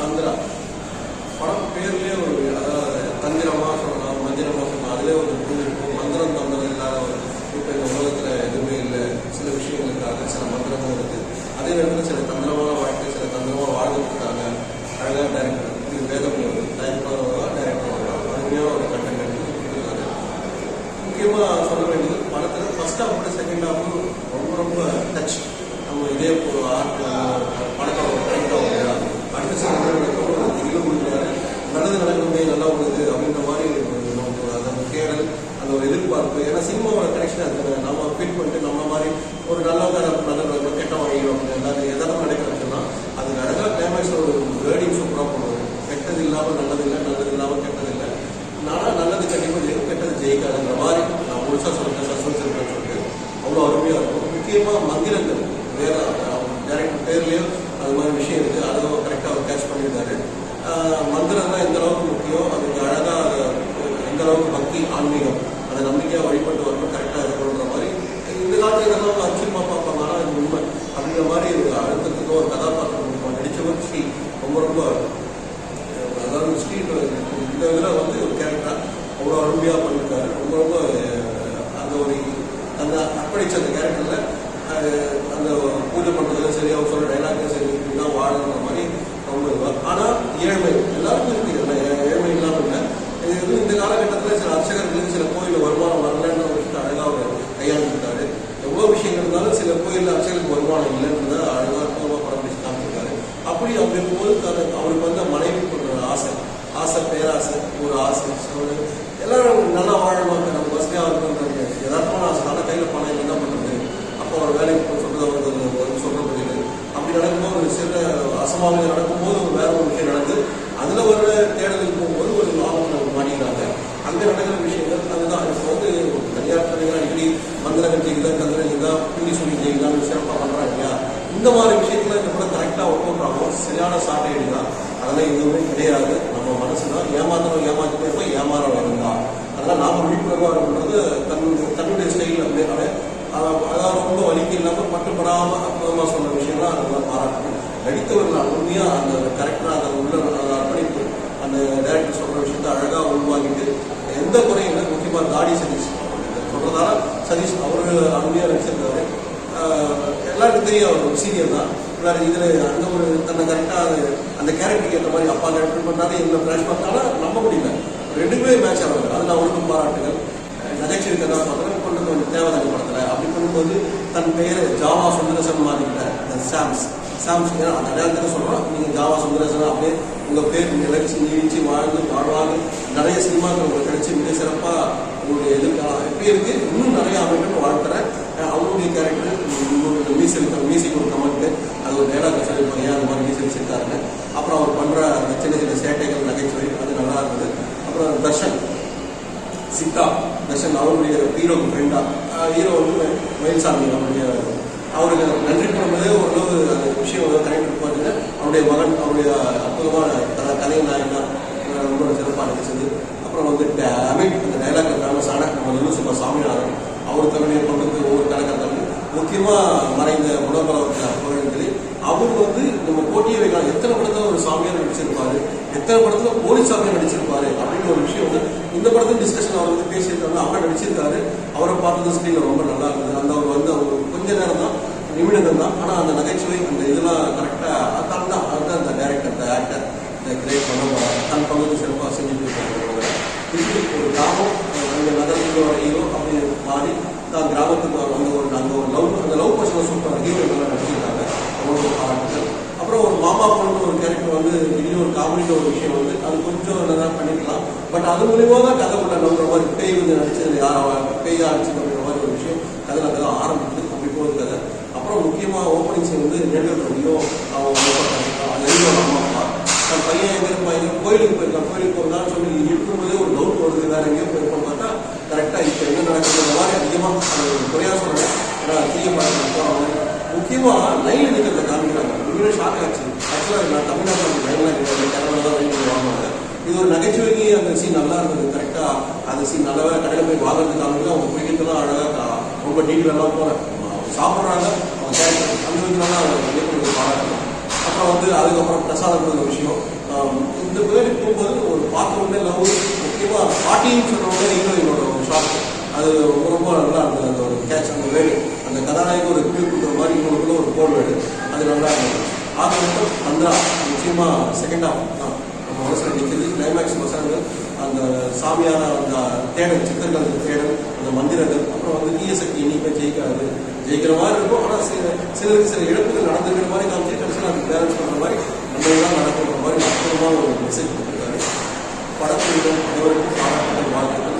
தந்திரா. படம் பேர்லயே ஒரு அதாவது தந்திரமா சொல்லலாம் மந்திரமா சொல்லலாம். அதுலேயே ஒரு இது இருக்கும். மந்திரம் தந்திரம் இல்லாத ஒரு இப்போ இந்த உலகத்துல எதுவுமே இல்லை. சில விஷயங்களுக்காக சில மந்திரமும் இருக்கு. அதே நேரத்தில் சில தந்திரமான வாழ்க்கை சில தந்திரமா வாழ்ந்துருக்காங்க அழகாக டைரக்டர் இது வேதம் டைரக்டர் வரலாம் டைரக்டர் வரலாம் அருமையாக ஒரு கட்டம் கட்டி முக்கியமாக சொல்ல வேண்டியது படத்தில் ஃபர்ஸ்ட் ஹாஃப் செகண்ட் ஹாஃப் ரொம்ப ரொம்ப டச் நம்ம இதே ஒரு ஆர்ட் படத்தை அடுத்த சில நடக்கும் திகில நல்லது நடக்குமே நல்லா உள்ளது அப்படின்ற மாதிரி ஒரு நமக்கு அந்த தேடல் அந்த ஒரு எதிர்பார்ப்பு ஏன்னா சினிமாவோட கனெக்ஷன் அது நம்ம ஃபீல் பண்ணிட்டு நம்ம மாதிரி ஒரு நல்லவங்க நல்ல நல்ல கெட்ட வாங்கிடும் எல்லாரும் எதாவது நடக்கிறதுனா அது அழகாக கிளைமேக்ஸ் ஒரு வேர்டிங் சூப்பராக பண்ணுவோம் கெட்டது இல்லாமல் நல்லது இல்லை நல்லது இல்லாமல் கெட்டது இல்லை நானா நல்லது கண்டிப்பாக ஜெயிக்கும் கெட்டது ஜெயிக்காதுன்ற மாதிரி நான் முழுசாக சொல்லிட்டேன் சஸ்பென்ஸ் இருக்குன்னு சொல்லிட்டு அவ்வளோ அருமையாக இருக்கும் முக்கியமாக மந்திரங்கள் வேற டேரக்டர் பேர்லேயே அது மாதிரி விஷயம் இருக்குது அதுவும் கரெக்டாக அவர் கேட்ச் பண்ணியிருந்தாரு ஆஹ் மந்திரம் தான் எந்த அளவுக்கு முக்கியம் அதுக்கு அழகாக எந்த அளவுக்கு பக்தி ஆன்மீகம் அதை நம்பிக்கையாக வழிபட்டு வரணும் கரெக்டாக இருக்கணுன்ற மாதிரி இந்த காலத்துல இதெல்லாம் அச்சுமா பார்ப்பாங்க ஆனால் இது உண்மை. அப்படிங்கிற மாதிரி ஒரு அழுத்தத்துக்கு ஒரு கதாபாத்திரம் இருக்கும் ஸ்ரீ ரொம்ப ரொம்ப அதாவது ஸ்ரீ இந்த இதில் வந்து ஒரு கேரக்டர் அவ்வளோ அருமையாக பண்ணியிருக்காரு ரொம்ப ரொம்ப அந்த ஒரு அந்த அர்ப்பணிச்ச அந்த கேரக்டரில் அந்த பூஜை பண்ணுறதுல சரி அவர் சொல்ற டைலாக்லையும் சரி இப்படிதான் வாழணுன்ற மாதிரி ரொம்ப ஆனால் ஏழ்மை எல்லாருக்கும் இருக்குது ஏ- ஏழ்மை இல்லாமல் இல்லை இது வந்து இந்த காலகட்டத்தில் சில அர்ச்சகர்களுக்கு சில கோயில் வருமானம் வரலன்னு ஒரு விஷயத்தை அழகாக அவர் கையாண்டுருக்காரு. எவ்வளோ விஷயங்கள் இருந்தாலும் சில கோயிலில் அர்ச்சகருக்கு வருமானம் இல்லைன்றத அழகாக கோபமாக படம் பிடிச்சு காமிச்சிருக்காரு. அப்படி அப்படி இருக்கும்போது அவருக்கு வந்து மனைவி ஒரு ஆசை. ஆசை பேராசை ஒரு ஆசை ஒரு எல்லாரும் நல்லா வாழ்வாங்க. நம்ம வசதியாக இருக்கணுன்றது யதார்த்தமான ஆசை ஆனால் கையில் பணம் இல்லை, என்ன பண்ணுறது அப்போ அவர் வேலைக்கு போய் சொல்றது அவருக்கு முடியல அப்படி நடக்கும்போது ஒரு சில அசமானங்கள் நடக்கும்போது ஒரு வேற ஒரு விஷயம் நடக்குது. அதுல ஒரு தேடலுக்கு போகும்போது ஒரு லாபம் மாட்டிக்கிறாங்க. அங்க நடக்கிற விஷயங்கள் அதுதான். இப்போ வந்து தனியார் துறைகள் அடிக்கடி மந்திரம் ஜெயிக்கல தந்திரம் ஜெயிக்கல புள்ளி சொல்லி சிறப்பாக பண்றாங்க இல்லையா? இந்த மாதிரி விஷயத்துல இந்த கூட கரெக்டாக ஒர்க் அவுட் ஆகும். சரியான சாட்டை தான் அதெல்லாம் எதுவுமே கிடையாது. நம்ம மனசு தான் ஏமாத்தணும் ஏமாத்திட்டே இருப்போம் ஏமாற வேணும் தான் அதெல்லாம் நாம விழிப்புணர்வாக இருக்கும்போது தன்னுடைய தன்னுடைய ஸ்டைலில் அப்படியே. அதாவது ரொம்ப வலிக்கு இல்லாமல் பட்டுப்படாமல் அப்புறமா சொன்ன விஷயம்லாம் நல்லா பாராட்டணும் நடித்தவர்கள் உண்மையா அந்த கரெக்டாக அந்த உள்ள அந்த அர்ப்பணிப்பு அந்த டேரக்டர் சொல்ற விஷயத்தை அழகா உள்வாங்கிட்டு எந்த குறையும் இல்லை. முக்கியமா தாடி சதீஷ். சொல்றதால சதீஷ் அவர்கள் அருமையா நடிச்சிருந்தாரு ஆஹ் எல்லாருக்கும் தெரியும் அவர் ஒரு சீனியர் தான். வேற இதுல அந்த ஒரு தன்னை கரெக்டா அந்த கேரக்டருக்கு ஏற்ற மாதிரி அப்பா கேரக்டர் பண்ணாரு இந்த ஃபிளாஷ் பார்த்தாலும் நம்ப முடியல. ரெண்டுமே மேட்ச் ஆகுது. அது நான் அவருக்கும் பாராட்டுகள். நகைச்சுவை கதாபாத்திரம் கொண்டு வந்து தேவதானி படத்தில் அப்படி தன் பெயர் ஜாவா சுந்தரசன் மாறிக்கிட்ட சாம்ஸ். சாம்ஸ் ஏன்னா அந்த அடையாளத்துக்கு சொல்றோம். நீங்க ஜாவா சுந்தரசன் அப்படியே உங்க பேர் நிலச்சி நீடிச்சு வாழ்ந்து வாழ்வாங்க நிறைய சினிமாக்கள் உங்களுக்கு கிடைச்சி மிக சிறப்பா உங்களுடைய எதிர்காலம். எப்படி இருக்கு. இன்னும் நிறைய அமைக்கணும்னு வாழ்த்துறேன். அஹ் அவருடைய கேரக்டர் உங்களுக்கு மீசை இருக்க மீசைக்கு ஒரு கமெண்ட் அது ஒரு டைலாக் சொல்லியிருப்பாங்க. ஏன் அந்த மாதிரி மீசை வச்சிருக்காருன்னு. அப்புறம் அவர் பண்ற அந்த சின்ன சின்ன சேட்டைகள் நகைச்சுவை அது நல்லா இருந்தது. அப்புறம் தர்ஷன். சித்தா தர்ஷன் அவருடைய ஹீரோக்கு ஃப்ரெண்டா ஹீரோ வந்து மயில்சாமி அவருடைய அவருக்கு நன்றி பண்ணும்போதே ஓரளவு அந்த விஷயம் வந்து கனெக்ட் பண்ணுறது அவருடைய மகன் அவருடைய அற்புதமான க- கதை நாயகனா ரொம்ப சிறப்பாக நடிச்சது. அப்புறம் வந்து அமித் அந்த டைலாக் சாணக்கம் வந்து சும்மா யூசுப்பா சாமிநாதன் அவர் தன்னுடைய முக்கியமாக மறைந்த குணபலவர்கள் புகழ் சொல்லி அவர் வந்து நம்ம போட்டியை வைக்கலாம். எத்தனை படத்துல ஒரு சாமியார் நடிச்சிருப்பாரு? எத்தனை படத்துல போலீஸ் சாமியார் நடிச்சிருப்பாரு? அப்படின்னு ஒரு விஷயம் வந்து இந்த படத்துல டிஸ்கஷன் அவர் வந்து பேசியிருக்காங்க அவர் நடிச்சிருக்காரு. அவரை பார்த்தது ஸ்க்ரீன்ல ரொம்ப நல்லா இருந்தது. அந்த அவர் வந்து அவர் கொஞ்ச நேரம் தான் நிமிடங்கள் தான். ஆனா அந்த நகைச்சுவை அந்த இதெல்லாம் கரெக்டா அதான் தான். அதுதான் அந்த டேரக்டர் அந்த ஆக்டர் இந்த கிரேட் பண்ண தன் பங்கு சிறப்பாக செஞ்சுட்டு இருக்காங்க ஒரு கிராமம் அந்த நகரத்தோட ஹீரோ அப்படின்னு மாறி கிராமத்துக்கு அந்த ஒரு அந்த ஒரு லவ் அந்த லவ் பர்சன் சூப்பராக ஹீரோ நல்லா நடிச்சிருக்காங்க. அவங்களுக்கு பாராட்டுகள். அப்புறம் ஒரு மாமா பொண்ணு ஒரு கேரக்டர் வந்து திடீர்னு ஒரு காமெடியில் ஒரு விஷயம் வந்து அது கொஞ்சம் நல்லா பண்ணிக்கலாம். பட் அது மூலியமா தான் கதை உள்ள நம்புற மாதிரி பேய் வந்து நடிச்சது யாரா பேயா அடிச்சு நம்புற மாதிரி ஒரு விஷயம் கதை நல்லா ஆரம்பிக்குது. அப்படி போகுது கதை. அப்புறம் முக்கியமாக ஓப்பனிங் சீன் வந்து நேட்டர் பண்ணியும் அவங்க நெருங்கோட அம்மா அப்பா. தன் பையன் எங்க பையன் கோயிலுக்கு போயிருக்கான். கோயிலுக்கு போயிருந்தான்னு சொல்லி இருக்கும்போதே ஒரு டவுட் வருது வேற எங்கேயோ போயிருக்கோம் பார்த்தா கரெக்டா இப்ப என்ன நடக்குது மாதிரி அதிகமா அது குறையா சொல்றேன் ஏன்னா தீய பழக்கம் முக்கியமா லைன் எடுக்கிறத காமிக்கிறாங்க உண்மையிலே ஷாக் ஆச்சு ஆக்சுவலாக நான் தமிழ்நாட்டில் லைன்ல கேரளா தான் லைன் வாங்குவாங்க இது ஒரு நகைச்சுவைக்கு அந்த சீன் நல்லா இருந்தது கரெக்டாக அந்த சீன் நல்லா கடையில் போய் வாங்குறது காமிக்க அவங்க பிடிக்கிறதுலாம் அழகாக ரொம்ப டீட்டெயிலாம் போல சாப்பிட்றாங்க அவங்க கேரக்டர் அந்த விதத்துலாம் இயக்குநர்கள் பாராட்டணும் அப்புறம் வந்து அதுக்கப்புறம் பிரசாதம் கொடுக்குற விஷயம் ஆம், இந்த வேர்டு போகும்போது ஒரு பார்த்த உடனே லவ் முக்கியமாக பாட்டின்னு சொன்ன உடனே ஹீரோயினோட அது ரொம்ப ரொம்ப நல்லா இருந்தது. அந்த ஒரு கேட்ச் அந்த வேடு அந்த கதாநாயகம் ஒரு ஃபீல் கொடுக்குற மாதிரி இவங்களுக்குள்ள ஒரு கோல் வேடு அது நல்லா இருந்தது. ஆக மட்டும் பந்திரா முக்கியமாக செகண்ட் ஹாஃப் தான். நம்ம மனசில் நிற்கிறது. கிளைமேக்ஸ் பசங்க அந்த சாமியான அந்த தேடல் சித்தர்கள் தேடல் அந்த மந்திரங்கள் அப்புறம் வந்து தீய சக்தி இனிமே ஜெயிக்காது. ஜெயிக்கிற மாதிரி இருக்கும். ஆனால் சில சிலருக்கு சில இழப்புகள் நடந்துருக்கிற மாதிரி காமிச்சு கடைசியில் அது பேலன்ஸ் பண்ணுற மாதிரி நம்ம நடக்கிற மாதிரி அற்புதமான ஒரு மெசேஜ் கொடுத்துருக்காரு. படத்துடன் அனைவருக்கும் பாராட்டுகள் வாழ்த்துக்கள்.